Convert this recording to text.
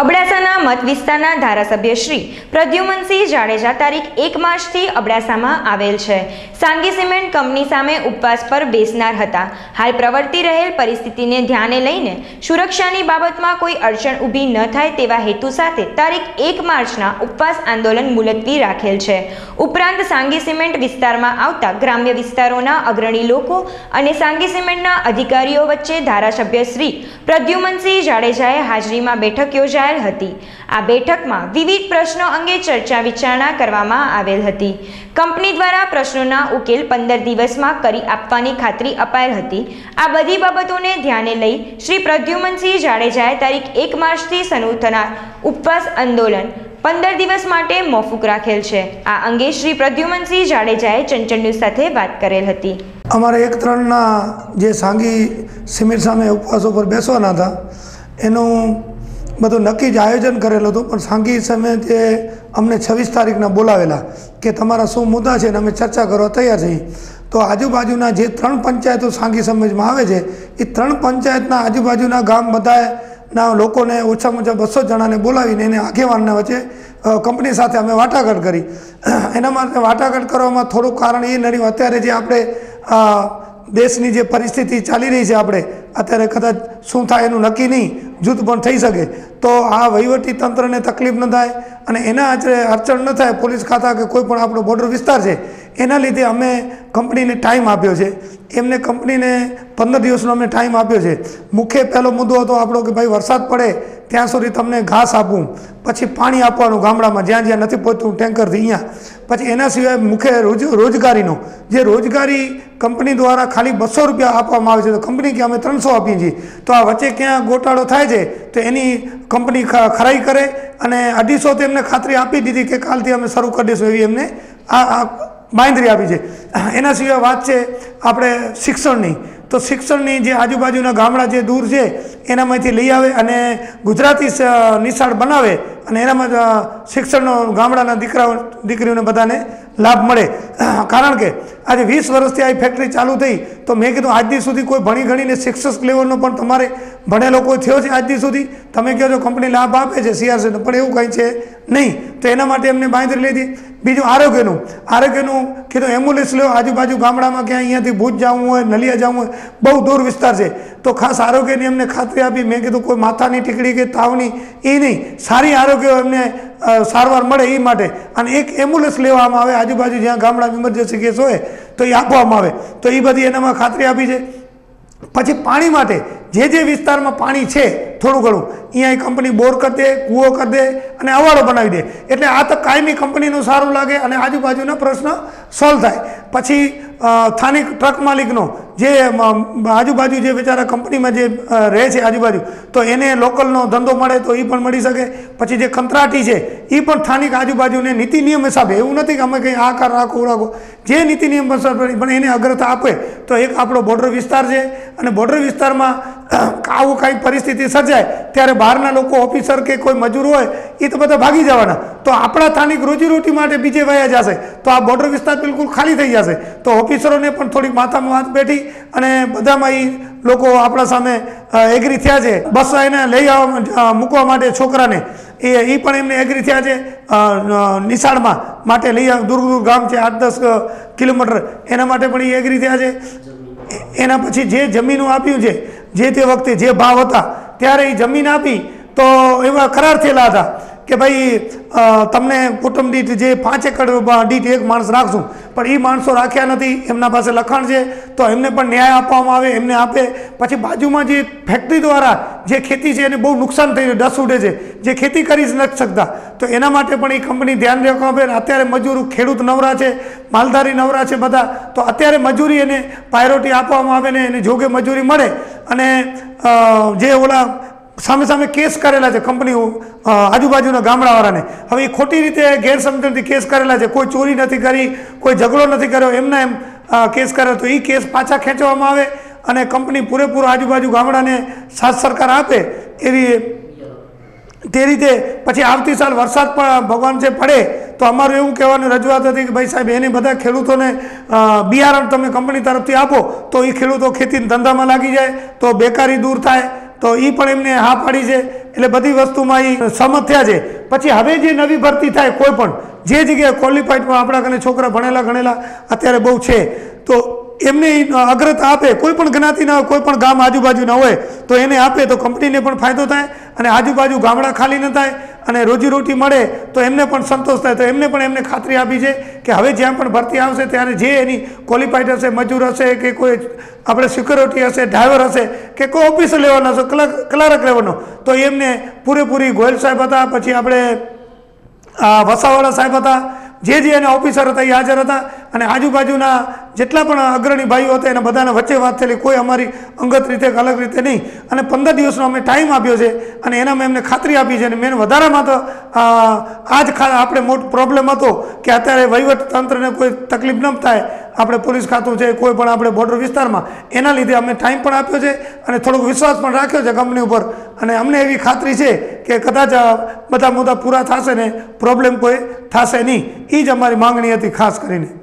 અબડાસાના મત વિસ્તારના ધારાસભ્ય શ્રી પ્રદ્યુમનસિંહ જાડેજા તારીખ એક માર્ચથી અબડાસામાં આવેલ છે. સાંગી સિમેન્ટ કંપની સામે ઉપવાસ પર બેસનાર હતા. હાલ પ્રવર્તી રહેલ પરિસ્થિતિને ધ્યાને લઈને સુરક્ષાની બાબતમાં કોઈ અડચણ ઊભી ન થાય તેવા હેતુ સાથે તારીખ એક માર્ચના ઉપવાસ આંદોલન મુલતવી રાખેલ છે. ઉપરાંત સાંગી સિમેન્ટ વિસ્તારમાં આવતા ગ્રામ્ય વિસ્તારોના અગ્રણી લોકો અને સાંગી સિમેન્ટના અધિકારીઓ વચ્ચે ધારાસભ્ય શ્રી પ્રદ્યુમનસિંહ જાડેજાએ હાજરીમાં બેઠક યોજાયેલ હતી. આ બેઠકમાં વિવિધ પ્રશ્નો અંગે ચર્ચા વિચારણા કરવામાં આવેલ હતી. કંપની દ્વારા પ્રશ્નોના ઉકેલ પંદર દિવસમાં કરી આપવાની ખાતરી અપાયેલ હતી. આ બધી બાબતોને ધ્યાને લઈ શ્રી પ્રદ્યુમનસિંહ જાડેજાએ તારીખ એક માર્ચથી શરૂ થનાર ઉપવાસ આંદોલન પંદર દિવસ માટે મોફૂક રાખેલ છે. આ અંગે શ્રી પ્રદ્યુમનસિંહ જાડેજાએ ચંચળ ન્યૂઝ સાથે વાત કરેલ હતી. અમારે એક ત્રણના જે સાંગી સિમેન્ટ સામે ઉપવાસ ઉપર બેસવાના હતા, એનું બધું નક્કી જ આયોજન કરેલું હતું. પણ સાંઘી સમય તે અમને છવ્વીસ તારીખના બોલાવેલા કે તમારા શું મુદ્દા છે અને અમે ચર્ચા કરવા તૈયાર છીએ. તો આજુબાજુના જે ત્રણ પંચાયતો સાંઘી સમાજમાં આવે છે, એ ત્રણ પંચાયતના આજુબાજુના ગામ બધાના લોકોને ઓછામાં ઓછા બસો જણાને બોલાવીને એને આગેવાનના વચ્ચે કંપની સાથે અમે વાટાઘાટ કરી. એના માટે વાટાઘાટ કરવામાં થોડું કારણ એ નડ્યું. અત્યારે જે આપણે દેશની જે પરિસ્થિતિ ચાલી રહી છે આપણે અત્યારે કદાચ શું થાય એનું નક્કી નહીં, જૂથ પણ થઈ શકે. તો આ વહીવટી તંત્રને તકલીફ ન થાય અને એના આચરે અડચણ ન થાય પોલીસ ખાતા કે કોઈ પણ આપણો બોર્ડર વિસ્તાર છે, એના લીધે અમે કંપનીને ટાઈમ આપ્યો છે. એમને કંપનીને પંદર દિવસનો અમે ટાઈમ આપ્યો છે. મુખ્ય પહેલો મુદ્દો હતો આપણો કે ભાઈ વરસાદ પડે ત્યાં સુધી તમને ઘાસ આપવું પછી પાણી આપવાનું ગામડામાં, જ્યાં જ્યાં નથી પહોંચતું ટેન્કરથી અહીંયા. પછી એના સિવાય મુખ્ય રોજ, રોજગારીનો. જે રોજગારી કંપની દ્વારા ખાલી બસો રૂપિયા આપવામાં આવે છે, તો કંપની કે અમે ત્રણસો આપીએ છીએ. તો આ વચ્ચે ક્યાં ગોટાળો થાય છે, તો એની કંપની ખરાઈ કરે અને અઢીસો એમને ખાતરી આપી દીધી કે કાલથી અમે શરૂ કરી દઈશું એવી એમને આ બાંધરી આપી છે. એના સિવાય વાત છે આપણે શિક્ષણની. તો શિક્ષણની જે આજુબાજુના ગામડા જે દૂર છે, એનામાંથી લઈ આવે અને ગુજરાતી નિશાળ બનાવે અને એનામાં શિક્ષણનો ગામડાના દીકરાઓ દીકરીઓને બધાને લાભ મળે. કારણ કે આજે વીસ વર્ષથી આ ફેક્ટરી ચાલુ થઈ, તો મેં કીધું આજ સુધી કોઈ ભણી ગણીને શિક્ષક લેવલનો પણ તમારે ભણેલો કોઈ થયો છે આજ સુધી? તમે કહો છો કંપની લાભ આપે છે સીઆરસીનો પણ એવું કંઈ છે નહીં. તો એના માટે એમને બાંધરી લીધી. બીજું આરોગ્યનું. આરોગ્યનું કીધું, એમ્બ્યુલન્સ લો, આજુબાજુ ગામડામાં ક્યાંય અહીંયાથી ભૂજ જવું હોય, નલિયા જવું હોય, બહુ દૂર વિસ્તાર છે. તો ખાસ આરોગ્યની એમને ખાતરી આપી. મેં કીધું, કોઈ માથાની ટીકડી કે તાવની એ નહીં. સારી આરોગ્ય એમને સારવાર મળે એ માટે. અને એક એમ્બ્યુલન્સ લેવામાં આવે, આજુબાજુ જ્યાં ગામડા ઇમરજન્સી કેસ હોય, તો એ આપવામાં આવે. તો એ બધી એનામાં ખાતરી આપી છે. પછી પાણી માટે, જે જે વિસ્તારમાં પાણી છે, થોડું ઘણું અહીંયા કંપની બોર કરી દે, કૂવો કરી દે, અને અવાડો બનાવી દે. એટલે આ તો કાયમી કંપનીનું સારું લાગે અને આજુબાજુના પ્રશ્ન સોલ્વ થાય. પછી સ્થાનિક ટ્રક માલિકનો જે આજુબાજુ જે બિચારા કંપનીમાં જે રહે છે આજુબાજુ, તો એને લોકલનો ધંધો મળે તો એ પણ મળી શકે. પછી જે કંત્રાટી છે એ પણ સ્થાનિક આજુબાજુને નીતિ નિયમ હિસાબે એવું નથી કે અમે કંઈ આ કાર રાખો રાખો. જે નીતિ નિયમ પણ એને અગ્રતા આપે, તો એક આપણો બોર્ડર વિસ્તાર છે. અને બોર્ડર વિસ્તારમાં આવું કાંઈ પરિસ્થિતિ સર્જાય, ત્યારે બહારના લોકો, ઓફિસર કે કોઈ મજૂર હોય એ તો બધા ભાગી જવાના. તો આપણા સ્થાનિક રોજીરોટી માટે બીજે વયા જશે, તો આ બોર્ડર વિસ્તાર બિલકુલ ખાલી થઈ જશે. તો ઓફિસરોને પણ થોડીક માથામાં હાથ બેઠી અને બધામાં એ લોકો આપણા સામે એગ્રી થયા છે. બસ એને લઈ આવવા મૂકવા માટે છોકરાને. એ એ પણ એમને એગ્રી થયા છે નિશાળમાં માટે લઈ દૂર દૂર ગામ છે, આઠ દસ કિલોમીટર. એના માટે પણ એ એગ્રી થયા છે. એના પછી જે જમીનો આપ્યું છે, જે તે વખતે જે ભાવ હતા, ત્યારે એ જમીન આપી તો એવા કરાર થયેલા હતા કે ભાઈ તમને કુટુંબ દીઠ જે પાંચ એકર દીઠ એક માણસ રાખશું પણ એ માણસો રાખ્યા નથી, એમના પાસે લખાણ છે, તો એમને પણ ન્યાય આપવામાં આવે, એમને આપે. પછી બાજુમાં જે ફેક્ટરી દ્વારા જે ખેતી છે એને બહુ નુકસાન થઈ રહ્યું, ડસ ઉડે છે, જે ખેતી કરી જ નથી શકતા. તો એના માટે પણ એ કંપની ધ્યાન રાખવા પડે અત્યારે મજૂર ખેડૂત નવરા છે, માલધારી નવરા છે બધા, તો અત્યારે મજૂરી એને પ્રાયોરિટી આપવામાં આવે ને એને જોગે મજૂરી મળે. અને જે ઓલા સામે સામે કેસ કરેલા છે કંપનીઓ આજુબાજુના ગામડાવાળાને. હવે એ ખોટી રીતે ગેરસમજણથી કેસ કરેલા છે. કોઈ ચોરી નથી કરી, કોઈ ઝઘડો નથી કર્યો, એમના એમ કેસ કર્યો. તો એ કેસ પાછા ખેંચવામાં આવે અને કંપની પૂરેપૂરો આજુબાજુ ગામડાને સાથ સરકાર આપે એવી તે રીતે પછી આવતી સાલ વરસાદ પણ ભગવાન છે પડે તો અમારું એવું કહેવાની રજૂઆત હતી કે ભાઈ સાહેબ, એને બધા ખેડૂતોને બિયારણ તમે કંપની તરફથી આપો તો એ ખેડૂતો ખેતીના ધંધામાં લાગી જાય, તો બેકારી દૂર થાય તો એ પણ એમને હા પાડી છે. એટલે બધી વસ્તુમાં એ સહમત છે. પછી હવે જે નવી ભરતી થાય કોઈ પણ જે જગ્યાએ ક્વોલિફાઈડમાં આપણા કને છોકરા ભણેલા ગણેલા અત્યારે બહુ છે. તો એમને અગ્રતા આપે. કોઈ પણ જ્ઞાતિના હોય, કોઈ પણ ગામ આજુબાજુના હોય તો એને આપે તો કંપનીને પણ ફાયદો થાય અને આજુબાજુ ગામડા ખાલી ન થાય. અને રોજીરોટી મળે તો એમને પણ સંતોષ થાય. તો એમને પણ એમને ખાતરી આપી છે કે હવે જ્યાં પણ ભરતી આવશે ત્યારે જે એની ક્વોલિફાઈડ હશે, મજૂર હશે કે કોઈ આપણે સિક્યોરિટી હશે ડ્રાઈવર હશે કે કોઈ ઓફિસર લેવાનો હશે ક્લર્ક ક્લાર્ક લેવાનો, તો એમને પૂરેપૂરી ગોયલ સાહેબ હતા, પછી આપણે વસાવાળા સાહેબ હતા, જે જે એના ઓફિસર હતા એ હાજર હતા. અને આજુબાજુના જેટલા પણ અગ્રણી ભાઈઓ હતા, એના બધાના વચ્ચે વાત થયેલી, કોઈ અમારી અંગત રીતે કે અલગ રીતે નહીં. અને પંદર દિવસનો અમે ટાઈમ આપ્યો છે અને એના મેં એમને ખાતરી આપી છે અને મેં વધારામાં તો આ જ આપણે મોટો પ્રોબ્લેમ હતો કે અત્યારે વહીવટ તંત્રને કોઈ તકલીફ ન થાય, આપણે પોલીસ ખાતું છે, કોઈ પણ આપણે બોર્ડર વિસ્તારમાં, એના લીધે અમે ટાઈમ પણ આપ્યો છે અને થોડોક વિશ્વાસ પણ રાખ્યો છે કંપની ઉપર. અને અમને એવી ખાતરી છે કે કદાચ બધા મુદ્દા પૂરા થશે ને પ્રોબ્લેમ કોઈ થશે નહીં. એ જ અમારી માંગણી હતી ખાસ કરીને.